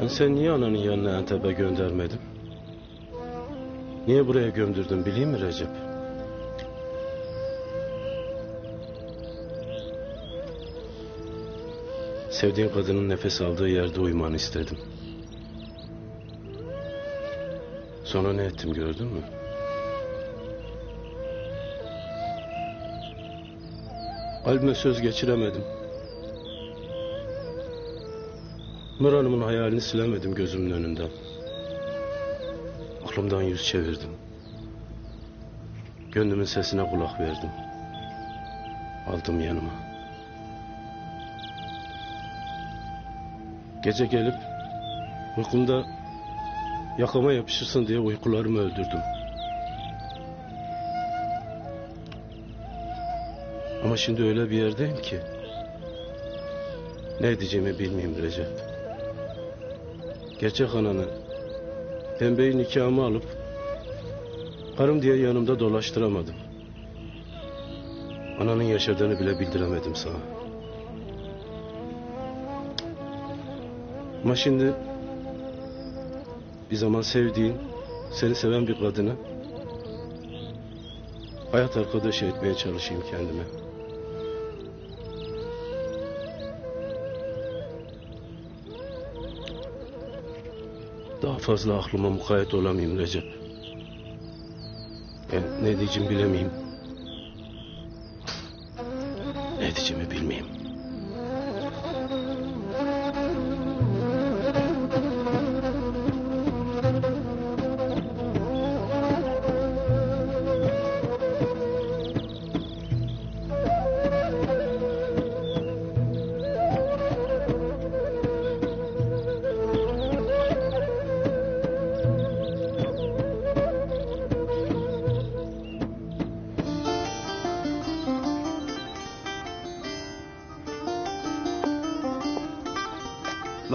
Ben seni niye ananın yanına Antep'e göndermedim? Niye buraya gömdürdün bileyim mi Recep? Sevdiğin kadının nefes aldığı yerde uyumanı istedim. Sonra ne ettim gördün mü? Kalbime söz geçiremedim. Nur Hanım'ın hayalini silemedim gözümün önünden. Aklımdan yüz çevirdim. Gönlümün sesine kulak verdim. Aldım yanıma. Gece gelip uykumda yakama yapışırsın diye uykularımı öldürdüm. Ama şimdi öyle bir yerdeyim ki ne edeceğimi bilmiyorum Recep. Gerçek ananı pembeyi nikahıma alıp karım diye yanımda dolaştıramadım. Ananın yaşadığını bile bildiremedim sana. Ama şimdi bir zaman sevdiğin, seni seven bir kadını hayat arkadaşı etmeye çalışayım kendime. Daha fazla aklıma mukayyet olamayayım Recep. Ben ne diyeceğimi bilemeyeyim. Ne diyeceğimi bilmeyeyim.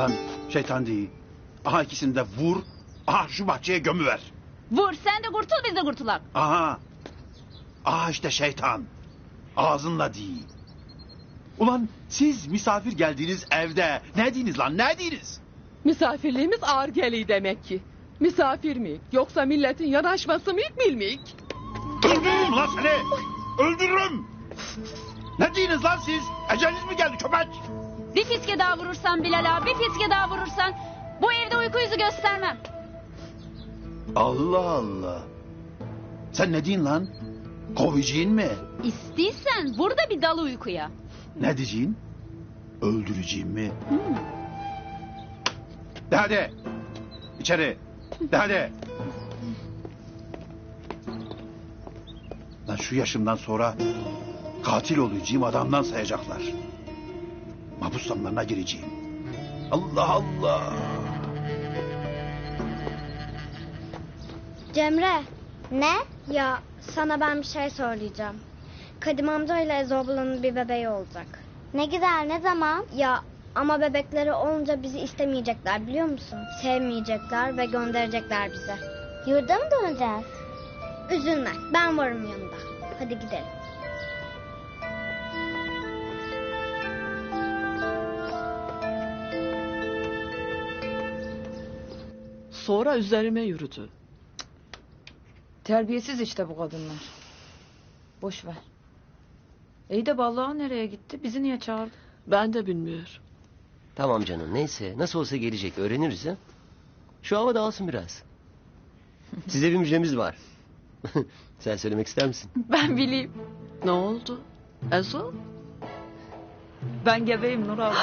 Lan şeytan değil. Aha ikisini de vur. Aha şu bahçeye gömüver. Vur sen de kurtul biz de kurtulak. Aha. Aha işte şeytan. Ağzınla değil. Ulan siz misafir geldiğiniz evde ne diyiniz lan ne diyiniz? Misafirliğimiz ağır geliyor demek ki. Misafir mi? Yoksa milletin yanaşması mı bilmeyik? Öldürürüm lan seni. Öldürürüm. Ne diyiniz lan siz? Eceliniz mi geldi köpek? Bir fiske daha vurursan Bilal abi bir fiske daha vurursan bu evde uyku yüzü göstermem. Allah Allah. Sen ne diyin lan? Kovacağın mi? İstiysen burada bir dal uykuya. Ne diyeceğin? Öldüreceğim mi? De hadi. İçeri. De hadi. Lan şu yaşımdan sonra katil olacağım adamdan sayacaklar. Mahpus damlarına gireceğim. Allah Allah. Cemre. Ne? Ya sana ben bir şey söyleyeceğim. Kadim amcayla Ezo ablanın bir bebeği olacak. Ne güzel ne zaman? Ya ama bebekleri olunca bizi istemeyecekler biliyor musun? Sevmeyecekler ve gönderecekler bize. Yurda mı döneceğiz? Üzülme ben varım yanında. Hadi gidelim. Sonra üzerime yürüdü. Terbiyesiz işte bu kadınlar. Boş ver. İyi de balığa nereye gitti? Bizi niye çağırdı? Ben de bilmiyorum. Tamam canım neyse nasıl olsa gelecek öğreniriz ha. Şu hava dağılsın biraz. Size bir müjdemiz var. Sen söylemek ister misin? Ben bileyim. Ne oldu? Ezo? Ben gebeyim Nur abla.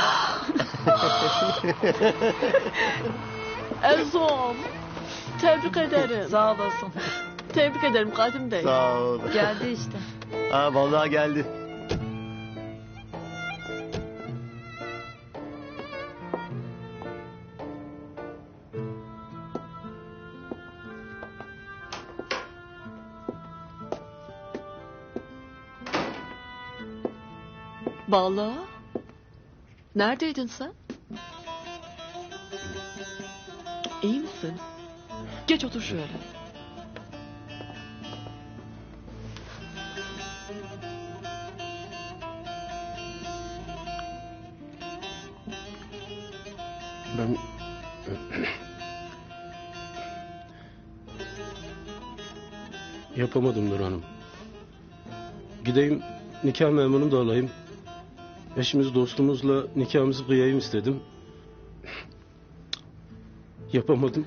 Ezo'm. Tebrik ederim. Sağ olasın. Tebrik ederim Kadim Bey. Sağ ol. Geldi işte. Aa vallahi geldi. Bağla. Neredeydin sen? Misin? Geç otur şöyle. Ben Yapamadım Nur Hanım. Gideyim nikah memurunu da alayım. Eşimiz dostumuzla nikahımızı kıyayım istedim. Yapamadım.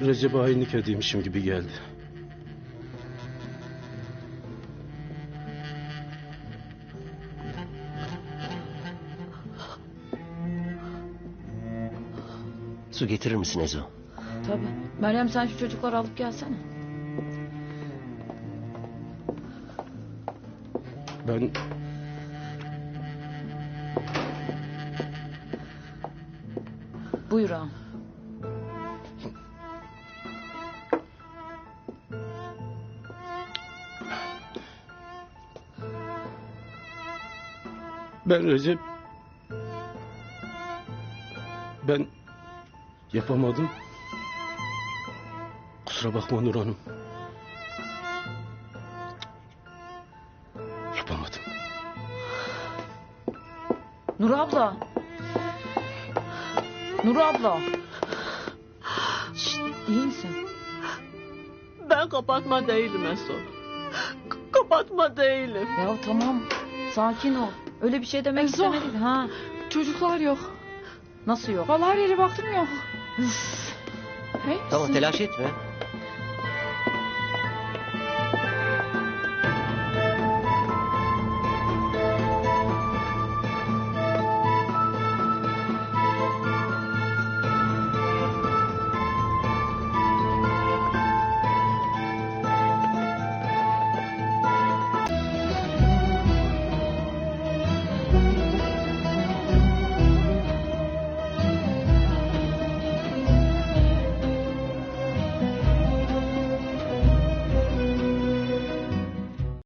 Recep hainlik edeymişim gibi geldi. Su getirir misin Ezo? Tabii. Meryem sen şu çocukları alıp gelsene. Ben Buyur ağam. Ben Recep... Ben yapamadım. Kusura bakma Nur Hanım. Yapamadım. Nur abla. Nur abla. Şşt, iyi misin? Ben kapatma değilim Esra. Kapatma değilim. Ya tamam. Sakin ol. Öyle bir şey demek Ezo. istemedik. Ha. Çocuklar yok. Nasıl yok? Vallahi her yere baktım yok. Üf. Tamam telaş etme.